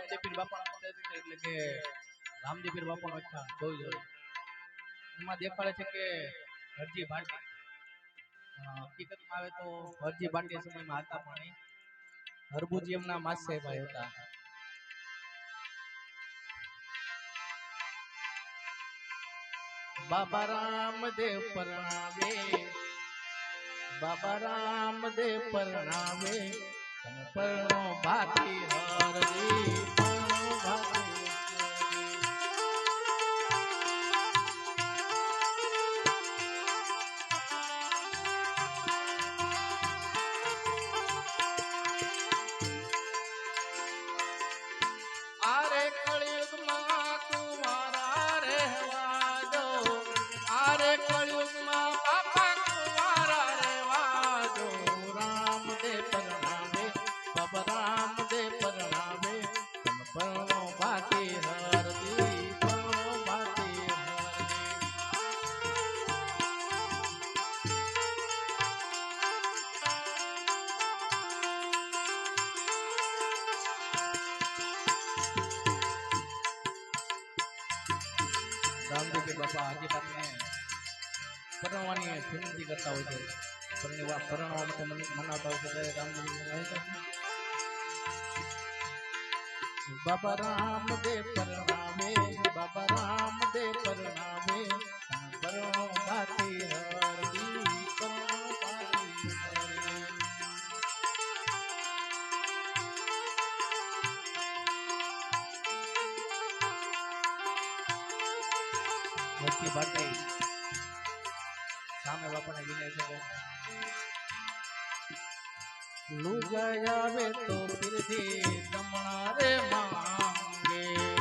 બધા રામદેવ પીર બાપા એટલે કે રામદેવ પીર બાપા નો જોઈ જોઈ એમાં દેખાડે છે કે હરજી ભાટી અ, હકીકતમાં આવે તો હરજી ભાટી એ સમયમાં હતા પણ એ હરબુજી એમના માસે ભાઈ હતા બાબા રામદેવ પરણાવે બાબા રામદેવ પરણાવે તમે પરણો ભાતી હરજી પરણો આજે તમને પરણવાની વિનંતી કરતા હોય છે. પરણવા પરણવા માટે મન- મનાવતા હોય છે છે. બાબા રામદેવ પરણાવે બાબા રામદેવ પરણાવે પરણો ભાતી હરદી મોટી બાટી સામે બાપાને વિનય છે લુગાયા વે તો ફિરથી દમણા રે માંગે.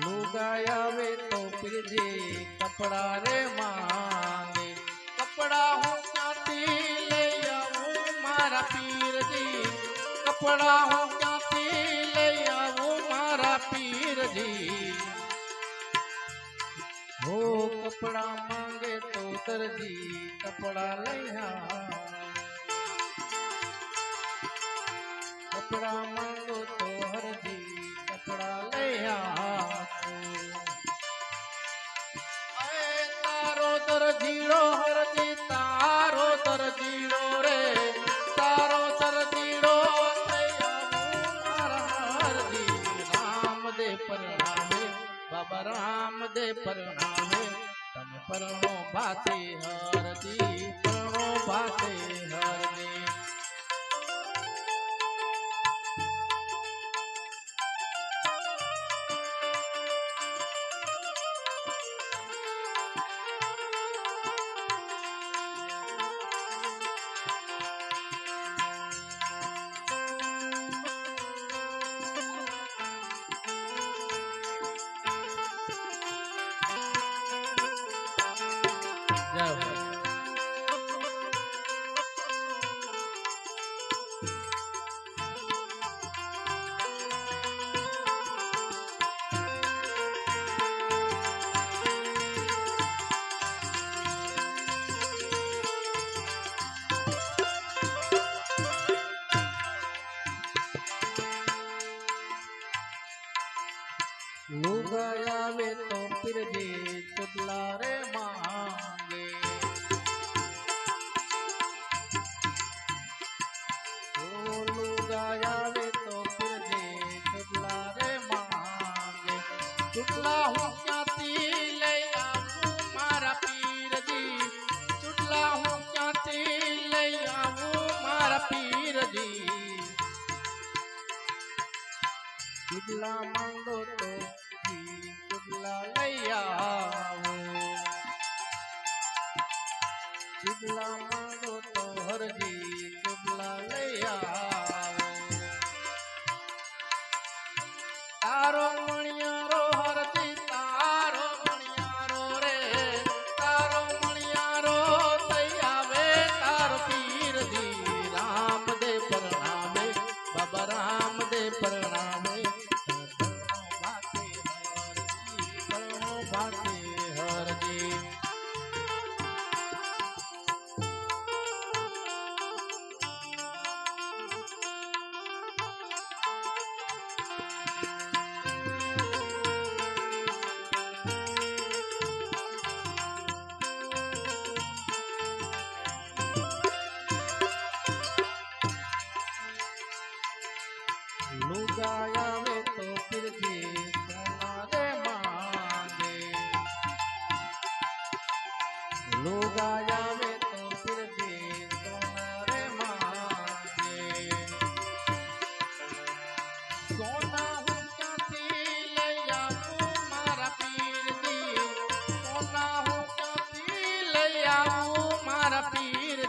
લુગાઈ આવે તો પીરજે કપડા રે માને કપડા હું ક્યાંથી લઈ આવું મારા પીરજી. કપડા હું ક્યાંથી લઈ આવું મારા પીરજી. હો કપડા માંગે તો દરજી, કપડા લઈ કપડા માંગો તારો દરજીડો હરજી તારો દરજીડો રે તારો હરજી રામદેવ પરણાવે બાબા રામદેવ પરણાવે તમે પરણો ભાતે હરજી પરણો ભાતે હરજી लुगड़ा तो फिर भी मांगे। ओ लुगड़ा तो फिर भी मांगे। चुटला हो क्या तिल मारा पीर जी? चुटला हो क्या तिल मारा पीर जी? चुटला मांगो ચૂટલા માંગો તો હરજી ચૂટલા લઈ આવો તારો મણિયારો હરજી તારો મણિયારો રે તારો મણિયારો તઈ આવે તારો રામ દે પરણાવે બાબા રામ દે પરણાવે પરણો ભાતે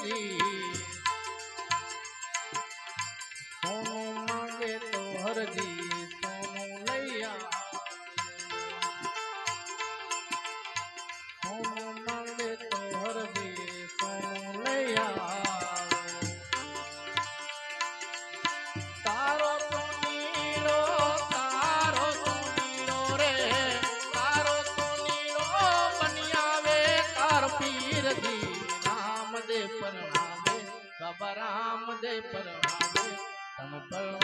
પીરજી Papa.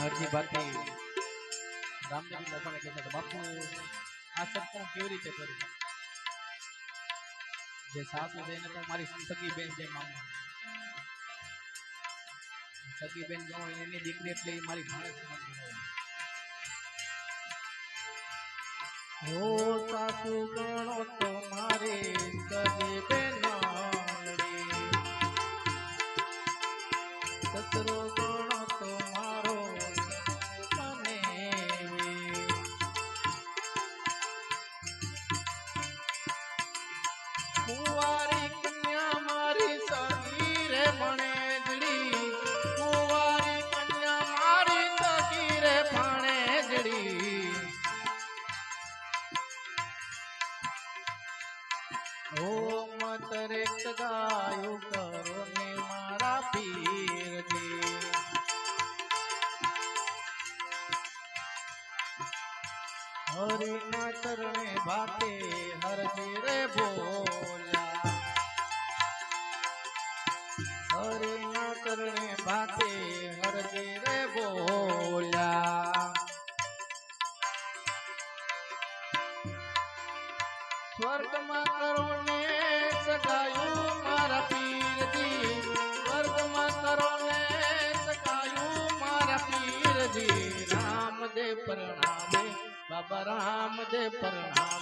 હરજી ભાતી રામદેવ બાપાને કહે છે કે બાપુ આ સત્સંગ કેવી રીતે કરું જે સાસુ જઈને તો મારી સગી બેન જેમ માનું સગી બેન ગણો એની દીકરી એટલે ઈ મારી ભાણે સમજતી હોય હો સાસુ ગણો તો મારી સગી બેન હરિના ચરણે ભાતે હરજી રે બોલ્યા હરિના ચરણે ભાતે હરજી રે બોલ્યા. સ્વર્ગમાં કરો ને સગાયું મારા પીરજી. સ્વર્ગમાં કરો ને સગાયું મારા પીરજી. રામ દે બાબા રામ દે પરણામે.